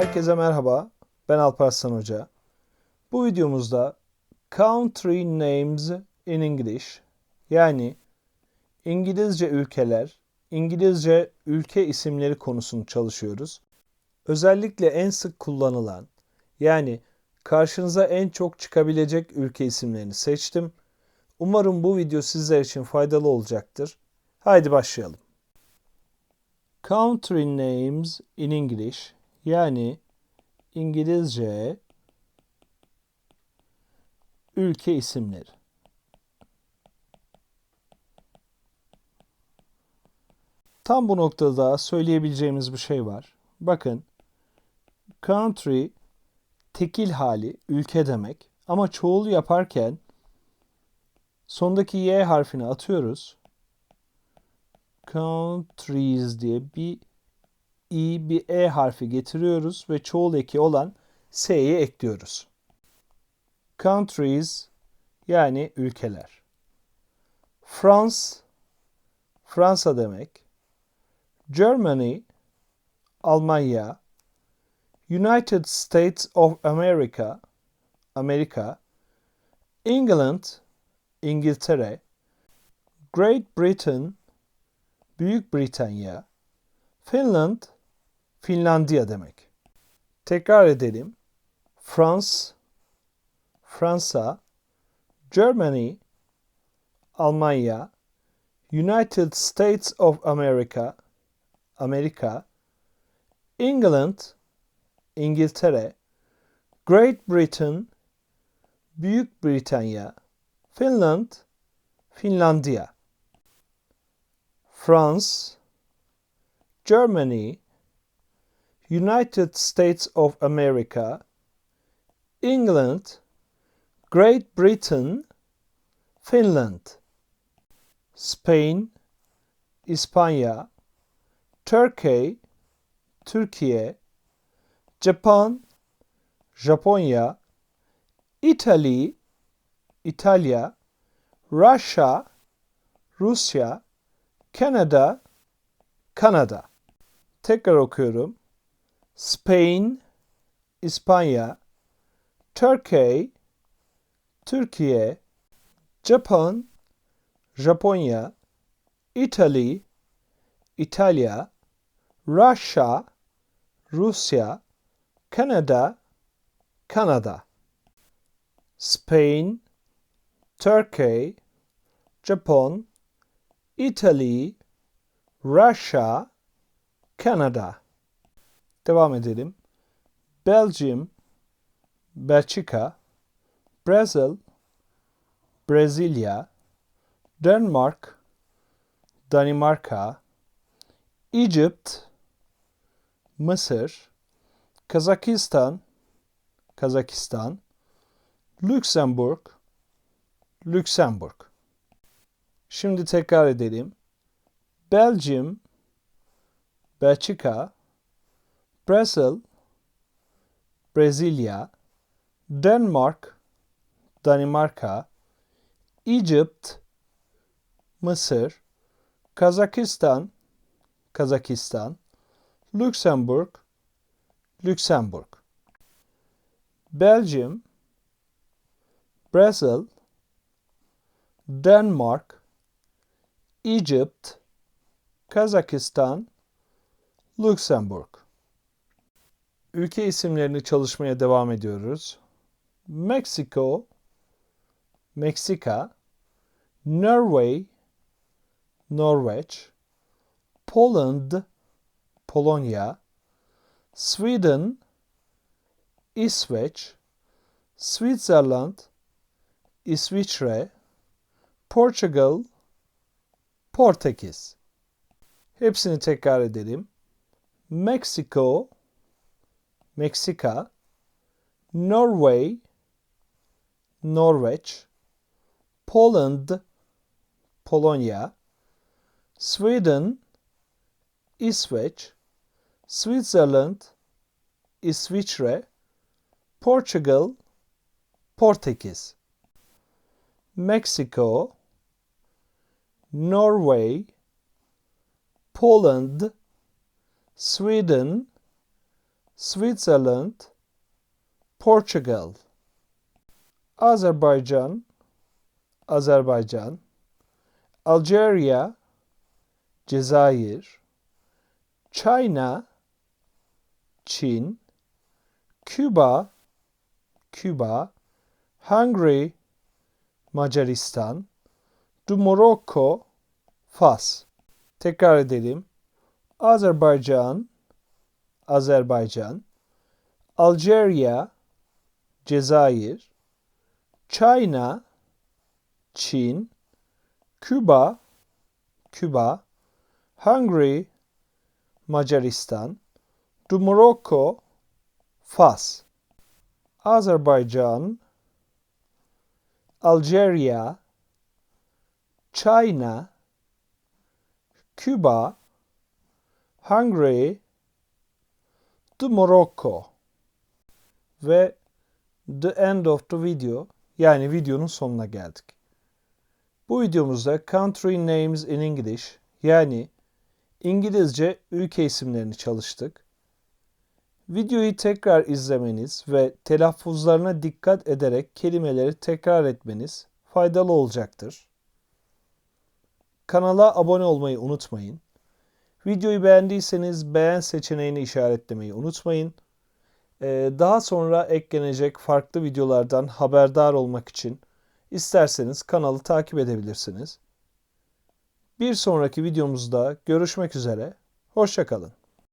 Herkese merhaba. Ben Alparslan Hoca. Bu videomuzda Country Names in English yani İngilizce ülkeler, İngilizce ülke isimleri konusunu çalışıyoruz. Özellikle en sık kullanılan yani karşınıza en çok çıkabilecek ülke isimlerini seçtim. Umarım bu video sizler için faydalı olacaktır. Haydi başlayalım. Country names in English yani İngilizce ülke isimleri. Tam bu noktada söyleyebileceğimiz bir şey var. Bakın, country tekil hali ülke demek ama çoğul yaparken sondaki y harfini atıyoruz. Countries diye bir i bir e harfi getiriyoruz ve çoğul eki olan s'yi ekliyoruz. Countries yani ülkeler. France Fransa demek. Germany Almanya. United States of America Amerika. England İngiltere. Great Britain Büyük Britanya. Finland Finlandiya demek. Tekrar edelim. France, Fransa, Germany, Almanya, United States of America, Amerika, England, İngiltere, Great Britain, Büyük Britanya, Finland, Finlandiya. France, Germany, United States of America, England, Great Britain, Finland, Spain, İspanya, Turkey, Türkiye, Japan, Japonya, Italy, İtalya, Russia, Rusya, Canada, Kanada. Tekrar okuyorum. Spain, İspanya, Turkey, Türkiye, Japan, Japonya, Italy, İtalya, Russia, Rusya, Kanada, Kanada. Spain, Turkey, Japon, Italy, Russia, Kanada. Devam edelim. Belgium, Belçika, Brazil, Brezilya, Denmark, Danimarka, Egypt, Mısır, Kazakistan, Kazakistan, Lüksemburg, Lüksemburg. Şimdi tekrar edelim. Belgium, Belçika, Brazil, Brezilya, Denmark, Danimarka, Egypt, Mısır, Kazakistan, Kazakistan, Lüksemburg, Lüksemburg. Belgium, Brazil, Denmark, Egypt, Kazakistan, Lüksemburg. Ülke isimlerini çalışmaya devam ediyoruz. Mexico, Meksika, Norway, Norveç, Poland, Polonya, Sweden, İsveç, Switzerland, İsviçre, Portugal, Portekiz. Hepsini tekrar edelim. Mexico, Meksika, Norway, Norveç, Poland, Polonya, Sweden, İsveç, Switzerland, İsviçre, Portugal, Portekiz. Mexico, Norway, Poland, Sweden, Switzerland, Portugal. Azerbaycan, Azerbaycan. Algeria, Cezayir. China, Çin. Küba, Küba. Hungary, Macaristan. Du Morocco, Fas. Tekrar edelim. Azerbaycan, Azerbaycan. Algeria, Cezayir. China, Çin. Küba, Küba. Hungary, Macaristan. Du Morocco, Fas. Azerbaycan, Algeria, China, Küba, Hungary, the Morocco ve the end of the video yani videonun sonuna geldik. Bu videomuzda country names in English yani İngilizce ülke isimlerini çalıştık. Videoyu tekrar izlemeniz ve telaffuzlarına dikkat ederek kelimeleri tekrar etmeniz faydalı olacaktır. Kanala abone olmayı unutmayın. Videoyu beğendiyseniz beğen seçeneğini işaretlemeyi unutmayın. Ee, daha sonra eklenecek farklı videolardan haberdar olmak için isterseniz kanalı takip edebilirsiniz. Bir sonraki videomuzda görüşmek üzere. Hoşçakalın.